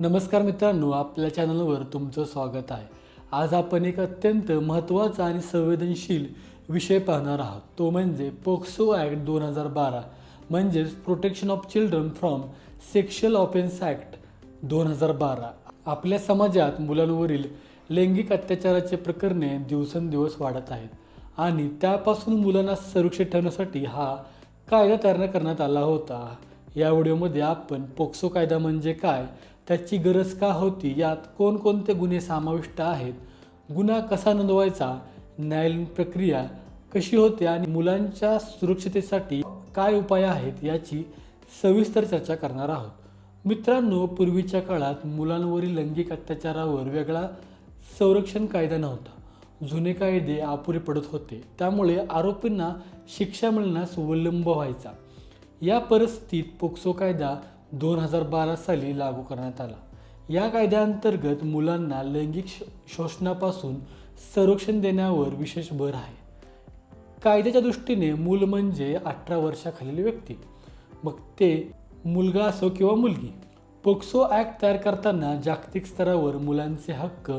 नमस्कार मित्रांनो आपल्या चॅनलवर तुमचं स्वागत आहे. आज आपण एक अत्यंत महत्त्वाचा आणि संवेदनशील विषय पाहणार आहोत. तो म्हणजे पोक्सो ॲक्ट दोन हजार बारा म्हणजेच protection of children from sexual offences act दोन हजार बारा. आपल्या समाजात मुलांवरील लैंगिक अत्याचाराचे प्रकरणे दिवसेंदिवस वाढत आहेत आणि त्यापासून मुलांना सुरक्षित ठेवण्यासाठी हा कायदा तयार करण्यात आला होता. या व्हिडिओमध्ये आपण पोक्सो कायदा म्हणजे काय त्याची गरज का होती? यात कोणकोणते गुन्हे समाविष्ट आहेत? गुन्हा कसा नोंदवायचा? न्यायालयीन प्रक्रिया कशी होते? आणि मुलांच्या सुरक्षितेसाठी काय उपाय आहेत? याची सविस्तर चर्चा करणार आहोत. मित्रांनो पूर्वीच्या काळात मुलांवरील लैंगिक अत्याचारावर वेगळा संरक्षण कायदा नव्हता. जुने कायदे अपुरे पडत होते. त्यामुळे आरोपींना शिक्षा मिळण्यास विलंब व्हायचा. या परिस्थितीत पोक्सो कायदा दोन हजार बारा साली लागू करण्यात आला. या कायद्याअंतर्गत मुलांना लैंगिक श- शोषणापासून संरक्षण देण्यावर विशेष भर आहे. कायद्याच्या दृष्टीने मूल म्हणजे अठरा वर्षाखालील व्यक्ती. मग ते मुलगा असो किंवा मुलगी पोक्सो ॲक्ट तयार करताना जागतिक स्तरावर मुलांचे हक्क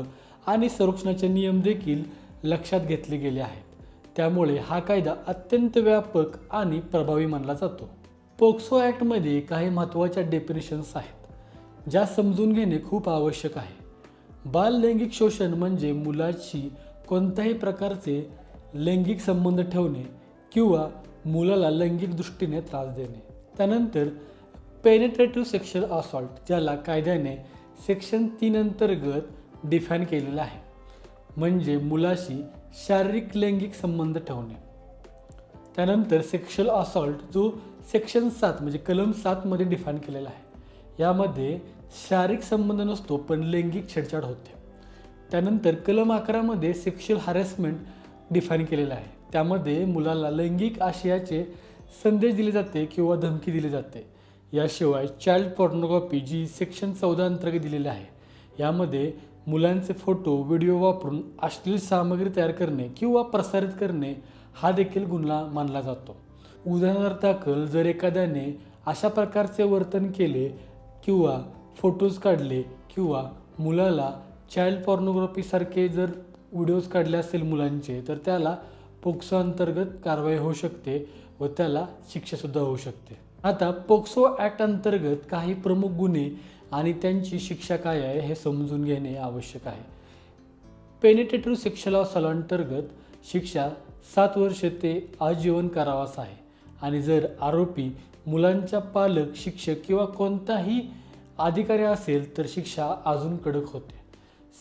आणि संरक्षणाचे नियम देखील लक्षात घेतले गेले आहेत. त्यामुळे हा कायदा अत्यंत व्यापक आणि प्रभावी मानला जातो. पोक्सो ॲक्टमध्ये काही महत्त्वाच्या डेफिनेशन्स आहेत ज्या समजून घेणे खूप आवश्यक आहे. बाल लैंगिक शोषण म्हणजे मुलाशी कोणत्याही प्रकारचे लैंगिक संबंध ठेवणे किंवा मुलाला लैंगिक दृष्टीने त्रास देणे. त्यानंतर पेनेट्रेटिव्ह सेक्शुअल असॉल्ट ज्याला कायद्याने सेक्शन तीन अंतर्गत डिफाईन केलेलं आहे. म्हणजे मुलाशी शारीरिक लैंगिक संबंध ठेवणे. त्यानंतर सेक्शुअल असॉल्ट जो सेक्शन सात म्हणजे कलम सातमध्ये डिफाईन केलेला आहे. यामध्ये शारीरिक संबंध नसतो पण लैंगिक छेडछाड होते. त्यानंतर कलम अकरामध्ये सेक्शुअल हॅरेसमेंट डिफाईन केलेलं आहे. त्यामध्ये मुलाला लैंगिक आशयाचे संदेश दिले जाते किंवा धमकी दिली जाते. याशिवाय चाइल्ड पॉर्नोग्राफी जी सेक्शन चौदा अंतर्गत दिलेली आहे यामध्ये मुलांचे फोटो व्हिडिओ वापरून अश्लील सामग्री तयार करणे किंवा प्रसारित करणे हा देखील गुन्हा मानला जातो. उदाहरणादाखल जर एखाद्याने अशा प्रकारचे वर्तन केले किंवा फोटोज काढले किंवा मुलाला चाइल्ड पॉर्नोग्राफीसारखे जर व्हिडिओज काढले असेल मुलांचे तर त्याला पोक्सो अंतर्गत कारवाई होऊ शकते व त्याला शिक्षासुद्धा होऊ शकते. आता पोक्सो ॲक्ट अंतर्गत काही प्रमुख गुन्हे आणि त्यांची शिक्षा काय आहे हे समजून घेणे आवश्यक आहे. पेनिटेटिव्ह सेक्शुअल असॉल अंतर्गत शिक्षा सात वर्ष ते आजीवन कारावास आहे. आणि जर आरोपी मुलांच्या पालक शिक्षक किंवा कोणताही अधिकारी असेल तर शिक्षा अजून कडक होते.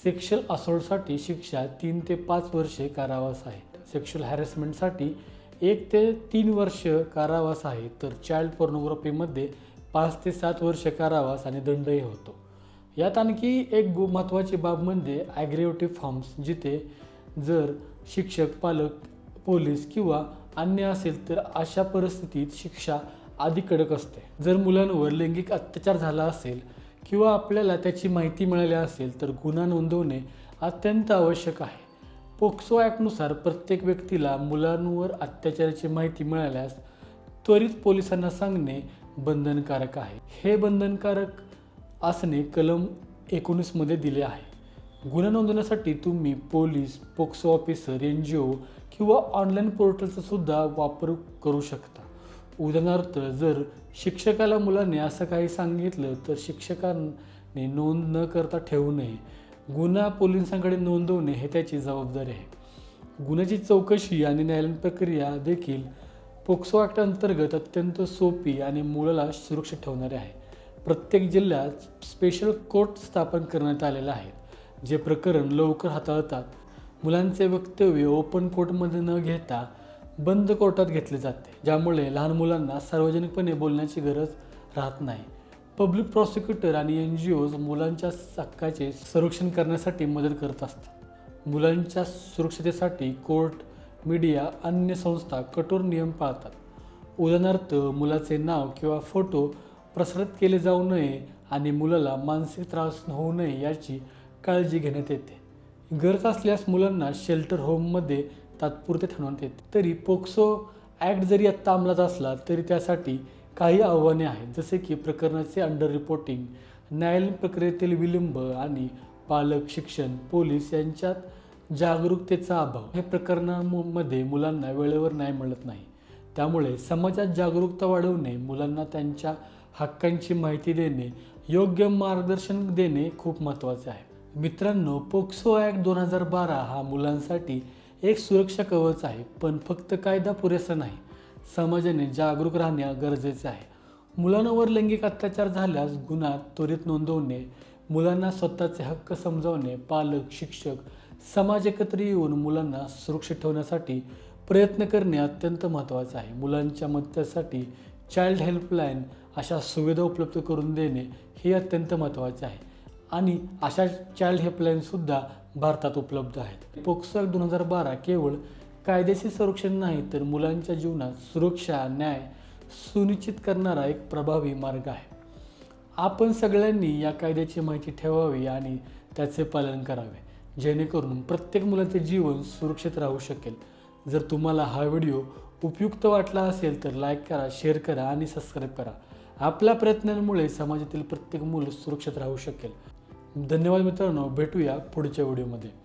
सेक्शुअल असोल्टसाठी शिक्षा तीन ते पाच वर्षे कारावास आहे. सेक्शुअल हॅरेसमेंटसाठी एक ते तीन वर्ष कारावास आहे. तर चाइल्ड पोर्नोग्राफीमध्ये पाच ते सात वर्ष कारावास आणि दंडही होतो. यात आणखी एक गो महत्त्वाची बाब म्हणजे ॲग्रेवेटिव्ह फॉर्म्स जिथे जर शिक्षक पालक पोलीस किंवा अन्य असेल तर अशा परिस्थितीत शिक्षा अधिक कडक असते. जर मुलांवर लैंगिक अत्याचार झाला असेल किंवा आपल्याला त्याची माहिती मिळाली असेल तर गुन्हा नोंदवणे अत्यंत आवश्यक आहे. पोक्सो ॲक्टनुसार प्रत्येक व्यक्तीला मुलांवर अत्याचाराची माहिती मिळाल्यास त्वरित पोलिसांना सांगणे बंधनकारक आहे. हे बंधनकारक असणे कलम एकोणीसमध्ये दिले आहे. गुन्हा नोंदवण्यासाठी तुम्ही police POCSO officer N G O किंवा ऑनलाईन पोर्टलचा सुद्धा वापर करू शकता. उदाहरणार्थ जर शिक्षकाला मुलाने असं काही सांगितलं तर शिक्षकाने नोंद न करता ठेवू नये. गुन्हा पोलिसांकडे नोंदवणे हे त्याची जबाबदारी आहे. गुन्ह्याची चौकशी आणि न्यायालयीन प्रक्रिया देखील पोक्सो ॲक्ट अंतर्गत अत्यंत सोपी आणि मुलाला सुरक्षित ठेवणारे आहे. प्रत्येक जिल्ह्यात स्पेशल कोर्ट स्थापन करण्यात आलेला आहेत जे प्रकरण लवकर हाताळतात. मुलांचे वक्तव्य ओपन कोर्टमध्ये न घेता बंद कोर्टात घेतले जाते ज्यामुळे लहान मुलांना सार्वजनिकपणे बोलण्याची गरज राहत नाही. पब्लिक प्रॉसिक्युटर आणि एन जी ओज मुलांच्या हक्काचे संरक्षण करण्यासाठी मदत करत असतात. मुलांच्या सुरक्षतेसाठी कोर्ट मीडिया अन्य संस्था कठोर नियम पाळतात. उदाहरणार्थ मुलाचे नाव किंवा फोटो प्रसारित केले जाऊ नये आणि मुलाला मानसिक त्रास होऊ नये याची काळजी घेण्यात येते. गरज असल्यास मुलांना शेल्टर होममध्ये तात्पुरते ठेवण्यात येते. तरी पोक्सो ॲक्ट जरी आत्ता अंमलात असला तरी त्यासाठी काही आव्हाने आहेत. जसे की प्रकरणाचे अंडर रिपोर्टिंग न्यायालयीन प्रक्रियेतील विलंब आणि पालक शिक्षण पोलीस यांच्यात जागरूकतेचा अभाव. हे प्रकरणांमध्ये मुलांना वेळेवर न्याय मिळत नाही. त्यामुळे समाजात जागरूकता वाढवणे मुलांना त्यांच्या हक्कांची माहिती देणे योग्य मार्गदर्शन देणे खूप महत्त्वाचे आहे. मित्रांनो पोक्सो ॲक्ट दोन हजार बारा हा मुलांसाठी एक सुरक्षा कवच आहे पण फक्त कायदा पुरेसा नाही. समाजाने जागरूक राहणे गरजेचे आहे. मुलांवर लैंगिक अत्याचार झाल्यास गुन्हा त्वरित नोंदवणे मुलांना स्वतःचे हक्क समजावणे पालक शिक्षक समाज एकत्र येऊन मुलांना सुरक्षित ठेवण्यासाठी प्रयत्न करणे अत्यंत महत्त्वाचे आहे. मुलांच्या मदतीसाठी चाइल्ड हेल्पलाईन अशा सुविधा उपलब्ध करून देणे हे अत्यंत महत्त्वाचे आहे. आणि अशा चाइल्ड हेल्पलाईनसुद्धा भारतात उपलब्ध आहेत. पोक्सो ॲक्ट दोन हजार बारा केवळ कायदेशीर संरक्षण नाही तर मुलांच्या जीवनात सुरक्षा न्याय सुनिश्चित करणारा एक प्रभावी मार्ग आहे. आपण सगळ्यांनी या कायद्याची माहिती ठेवावी आणि त्याचे पालन करावे. जेणेकरून प्रत्येक मुलाचे जीवन सुरक्षित राहू शकेल. जर तुम्हाला हा व्हिडिओ उपयुक्त वाटला असेल तर लाईक करा शेअर करा आणि सबस्क्राईब करा. आपल्या प्रयत्नांमुळे समाजातील प्रत्येक मूल सुरक्षित राहू शकेल. धन्यवाद मित्रांनो भेटूया पुढच्या व्हिडिओमध्ये.